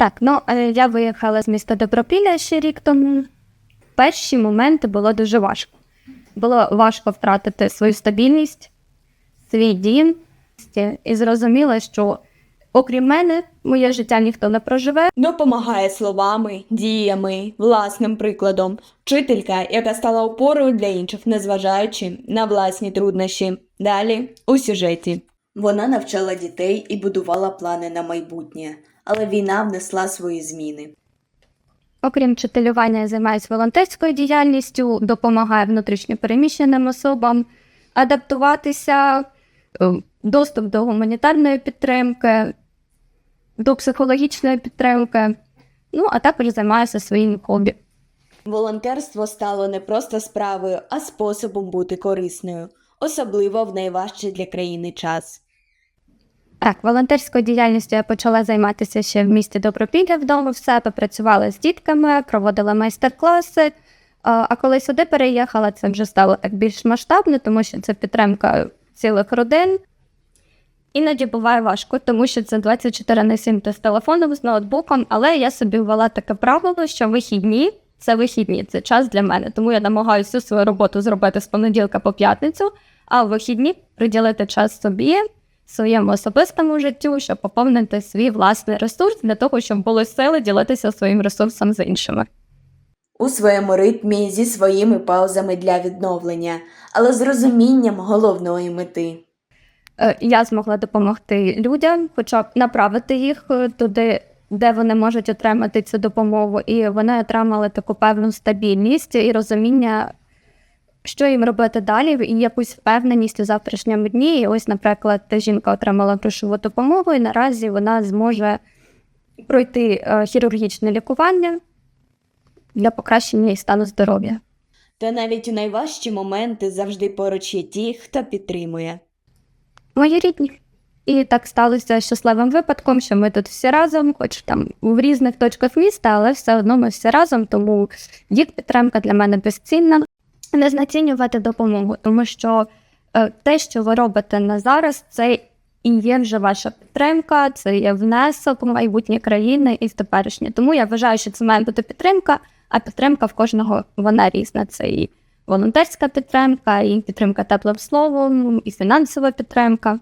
Так, ну е, я виїхала з міста Добропілля ще рік тому. Перші моменти було дуже важко. Було важко втратити свою стабільність, свій дім, і зрозуміла, що окрім мене, моє життя ніхто не проживе. Допомагає словами, діями, власним прикладом. Вчителька, яка стала опорою для інших, незважаючи на власні труднощі. Далі у сюжеті. Вона навчала дітей і будувала плани на майбутнє, але війна внесла свої зміни. Окрім вчителювання, я займаюся волонтерською діяльністю, допомагаю внутрішньопереміщеним особам адаптуватися, е, доступ до гуманітарної підтримки, до психологічної підтримки. Ну, а також займаюся своїм хобі. Волонтерство стало не просто справою, а способом бути корисною, особливо в найважчий для країни час. Так, волонтерською діяльністю я почала займатися ще в місті Добропілля вдома в себе, працювала з дітками, проводила майстер-класи. А коли сюди переїхала, це вже стало так більш масштабно, тому що це підтримка цілих родин. Іноді буває важко, тому що це 24 на 7 ти з телефоном, з ноутбуком, але я собі ввела таке правило, що вихідні це вихідні, це час для мене. Тому я намагаюся всю свою роботу зробити з понеділка по п'ятницю, а в вихідні приділити час собі, своєму особистому життю, щоб поповнити свій власний ресурс для того, щоб були сили ділитися своїм ресурсом з іншими. У своєму ритмі зі своїми паузами для відновлення, але з розумінням головної мети. Е, Я змогла допомогти людям, хоча б направити їх е, туди, де вони можуть отримати цю допомогу, і вони отримали таку певну стабільність і розуміння, що їм робити далі, і якусь впевненість у завтрашньому дні. І ось, наприклад, жінка отримала грошову допомогу, і наразі вона зможе пройти е, хірургічне лікування для покращення її стану здоров'я. Та навіть у найважчі моменти завжди поруч є ті, хто підтримує. Мої рідні. І так сталося щасливим випадком, що ми тут всі разом, хоч там в різних точках міста, але все одно ми всі разом, тому їх підтримка для мене безцінна. Не знецінювати допомогу, тому що е, те, що ви робите на зараз, це і є вже ваша підтримка, це є внесок у майбутнє країни і в теперішнє. Тому я вважаю, що це має бути підтримка, а підтримка в кожного вона різна. Це і волонтерська підтримка, і підтримка теплим словом, і фінансова підтримка.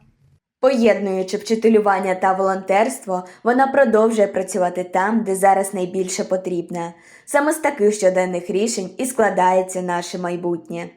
Поєднуючи вчителювання та волонтерство, вона продовжує працювати там, де зараз найбільше потрібна. Саме з таких щоденних рішень і складається наше майбутнє.